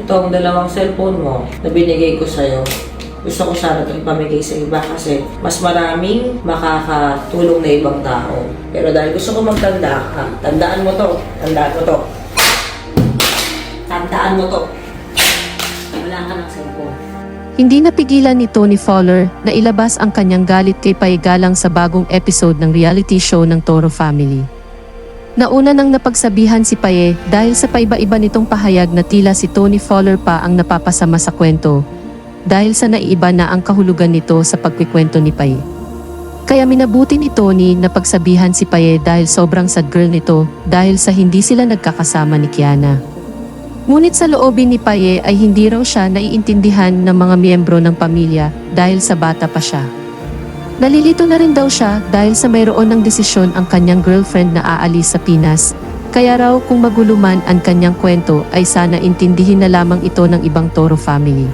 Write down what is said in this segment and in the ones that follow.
Ito ang dalawang cellphone mo na binigay ko sa'yo. Gusto ko sana ito ipamigay sa iba kasi mas maraming makakatulong na ibang tao. Pero dahil gusto ko magtanda ka, tandaan mo to. Tandaan mo to. Tandaan mo to. Wala ka ng cellphone. Hindi napigilan ni Tony Fowler na ilabas ang kanyang galit kay Paigalang sa bagong episode ng reality show ng Toro Family. Nauna nang napagsabihan si Paye dahil sa paiba-iba nitong pahayag na tila si Tony Fowler pa ang napapasama sa kwento dahil sa naiiba na ang kahulugan nito sa pagkikwento ni Paye. Kaya minabuti ni Tony na pagsabihan si Paye dahil sobrang sad girl nito dahil sa hindi sila nagkakasama ni Kiana. Ngunit sa loobin ni Paye ay hindi raw siya naiintindihan ng mga miyembro ng pamilya dahil sa bata pa siya. Nalilito na rin daw siya dahil sa mayroon ng desisyon ang kanyang girlfriend na aalis sa Pinas. Kaya raw kung maguluman ang kanyang kwento ay sana intindihin na lamang ito ng ibang Toro family.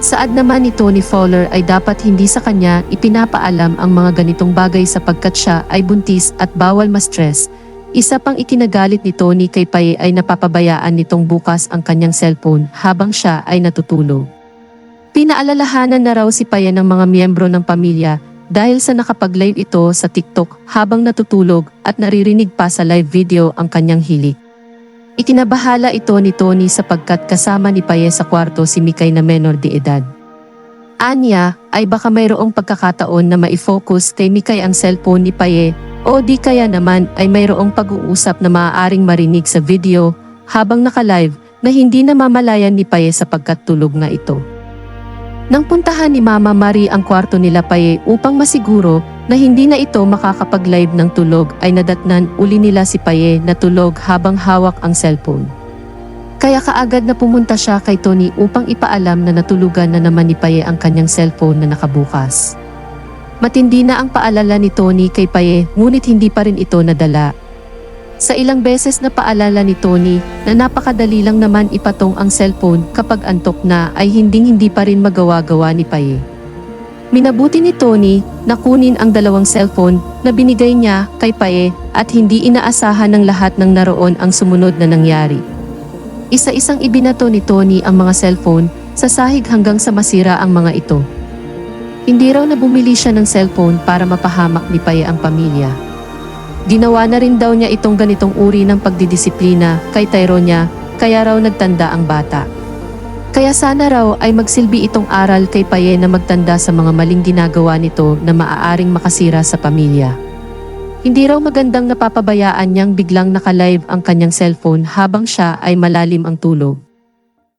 Saad naman ni Tony Fowler ay dapat hindi sa kanya ipinapaalam ang mga ganitong bagay sapagkat siya ay buntis at bawal ma-stress. Isa pang ikinagalit ni Tony kay Paye ay napapabayaan nitong bukas ang kanyang cellphone habang siya ay natutulog. Pinaalalahanan na raw si Paye ng mga miyembro ng pamilya dahil sa nakapag-live ito sa TikTok habang natutulog at naririnig pa sa live video ang kanyang hilik. Ikinabahala ito ni Tony sapagkat kasama ni Paye sa kwarto si Mikay na menor de edad. Anya ay baka mayroong pagkakataon na maifocus kay Mikay ang cellphone ni Paye o di kaya naman ay mayroong pag-uusap na maaaring marinig sa video habang naka-live na hindi namamalayan ni Paye sapagkat tulog na ito. Nang puntahan ni Mama Marie ang kwarto nila Paye upang masiguro na hindi na ito makakapag-live ng tulog ay nadatnan uli nila si Paye na tulog habang hawak ang cellphone. Kaya kaagad na pumunta siya kay Tony upang ipaalam na natulugan na naman ni Paye ang kanyang cellphone na nakabukas. Matindi na ang paalala ni Tony kay Paye ngunit hindi pa rin ito nadala. Sa ilang beses na paalala ni Tony na napakadali lang naman ipatong ang cellphone kapag antok na ay hinding-hindi pa rin magawa-gawa ni Paye. Minabuti ni Tony na kunin ang dalawang cellphone na binigay niya kay Paye at hindi inaasahan ng lahat ng naroon ang sumunod na nangyari. Isa-isang ibinato ni Tony ang mga cellphone sa sahig hanggang sa masira ang mga ito. Hindi raw na bumili siya ng cellphone para mapahamak ni Paye ang pamilya. Ginawa na rin daw niya itong ganitong uri ng pagdidisiplina kay Tyronia, kaya raw nagtanda ang bata. Kaya sana raw ay magsilbi itong aral kay Paye na magtanda sa mga maling ginagawa nito na maaaring makasira sa pamilya. Hindi raw magandang napapabayaan niyang biglang nakalive ang kanyang cellphone habang siya ay malalim ang tulog.